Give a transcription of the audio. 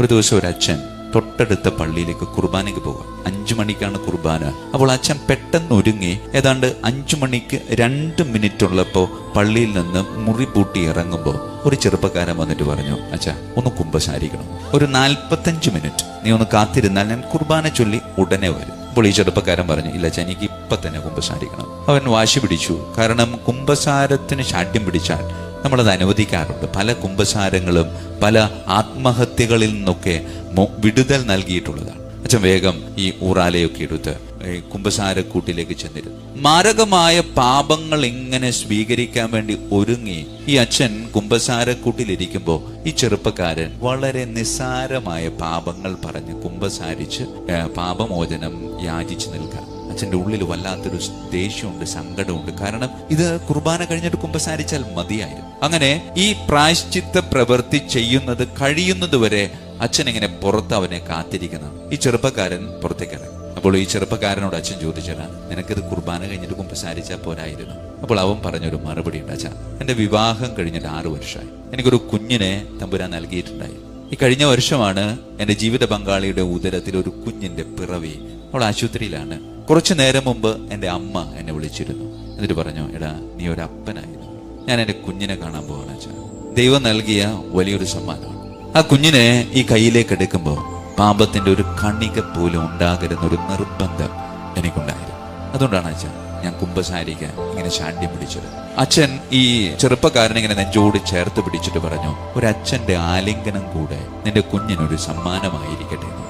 ഒരു ദിവസം ഒരു അച്ഛൻ തൊട്ടടുത്ത പള്ളിയിലേക്ക് കുർബാനയ്ക്ക് പോകുക അഞ്ചു മണിക്കാണ് കുർബാന. അപ്പോൾ അച്ഛൻ പെട്ടെന്ന് ഒരുങ്ങി ഏതാണ്ട് അഞ്ചു മണിക്ക് രണ്ട് മിനിറ്റ് ഉള്ളപ്പോൾ പള്ളിയിൽ നിന്ന് മുറി പൂട്ടി ഇറങ്ങുമ്പോൾ ഒരു ചെറുപ്പക്കാരൻ വന്നിട്ട് പറഞ്ഞു അച്ഛാ ഒന്ന് കുമ്പസാരിക്കണം. ഒരു നാൽപ്പത്തഞ്ച് മിനിറ്റ്. നീ ഒന്ന് കാത്തിരുന്നാൽ ഞാൻ കുർബാന ചൊല്ലി ഉടനെ വരും. അപ്പോൾ ഈ ചെറുപ്പക്കാരൻ പറഞ്ഞു ഇല്ല അച്ഛാ എനിക്ക് ഇപ്പൊ തന്നെ കുമ്പസാരിക്കണം. അവൻ വാശി പിടിച്ചു. കാരണം കുമ്പസാരത്തിന് ശാഠ്യം പിടിച്ചാൽ നമ്മളത് അനുവദിക്കാറുണ്ട്. പല കുംഭസാരങ്ങളും പല ആത്മഹത്യകളിൽ നിന്നൊക്കെ വിടുതൽ നൽകിയിട്ടുള്ളതാണ്. അച്ഛൻ വേഗം ഈ ഊറാലയൊക്കെ എടുത്ത് ഈ കുംഭസാരക്കൂട്ടിലേക്ക് ചെന്നിരുന്നു. മാരകമായ പാപങ്ങൾ ഇങ്ങനെ സ്വീകരിക്കാൻ വേണ്ടി ഒരുങ്ങി ഈ അച്ഛൻ കുംഭസാരക്കൂട്ടിലിരിക്കുമ്പോൾ ഈ ചെറുപ്പക്കാരൻ വളരെ നിസ്സാരമായ പാപങ്ങൾ പറഞ്ഞ് കുംഭസാരിച്ച് പാപമോചനം യാചിച്ചു നിൽക്കാം അച്ഛന്റെ ഉള്ളിൽ വല്ലാത്തൊരു ദേഷ്യമുണ്ട് സങ്കടമുണ്ട്. കാരണം ഇത് കുർബാന കഴിഞ്ഞിട്ട് കുമ്പസാരിച്ചാൽ മതിയായിരുന്നു. അങ്ങനെ ഈ പ്രായശ്ചിത്ത പ്രവൃത്തി ചെയ്യുന്നത് കഴിയുന്നത് വരെ അച്ഛൻ ഇങ്ങനെ പുറത്ത് അവനെ കാത്തിരിക്കുന്നു. ഈ ചെറുപ്പക്കാരൻ പുറത്തേക്ക് ഇറങ്ങി. അപ്പോൾ ഈ ചെറുപ്പക്കാരനോട് അച്ഛൻ ചോദിച്ചടാ നിനക്കിത് കുർബാന കഴിഞ്ഞിട്ട് കുമ്പസാരിച്ചാൽ പോരായിരുന്നു. അപ്പോൾ അവൻ പറഞ്ഞൊരു മറുപടി ഉണ്ട് അച്ഛാ എന്റെ വിവാഹം കഴിഞ്ഞിട്ട് ആറു വർഷമായി. എനിക്കൊരു കുഞ്ഞിനെ തമ്പുരാൻ നൽകിയിട്ടുണ്ടായി. ഈ കഴിഞ്ഞ വർഷമാണ് എന്റെ ജീവിത പങ്കാളിയുടെ ഉദരത്തിൽ ഒരു കുഞ്ഞിന്റെ പിറവി. അവൾ ആശുപത്രിയിലാണ്. കുറച്ചു നേരം മുമ്പ് എന്റെ അമ്മ എന്നെ വിളിച്ചിരുന്നു. എന്നിട്ട് പറഞ്ഞു എടാ നീ ഒരു അപ്പനായിരുന്നു. ഞാൻ എന്റെ കുഞ്ഞിനെ കാണാൻ പോവാണ് അച്ഛാ. ദൈവം നൽകിയ വലിയൊരു സമ്മാനമാണ്. ആ കുഞ്ഞിനെ ഈ കയ്യിലേക്ക് എടുക്കുമ്പോൾ പാമ്പത്തിന്റെ ഒരു കണിക പോലും ഉണ്ടാകരുന്ന ഒരു നിർബന്ധം എനിക്കുണ്ടായിരുന്നു. അതുകൊണ്ടാണ് അച്ഛൻ ഞാൻ കുമ്പസാരിക്ക് ഇങ്ങനെ ശാഠ്യം പിടിച്ചത്. അച്ഛൻ ഈ ചെറുപ്പക്കാരനെ ഇങ്ങനെ നെഞ്ചോട് ചേർത്ത് പിടിച്ചിട്ട് പറഞ്ഞു ഒരു അച്ഛന്റെ ആലിംഗനം കൂടെ നിന്റെ കുഞ്ഞിനൊരു സമ്മാനമായിരിക്കട്ടെ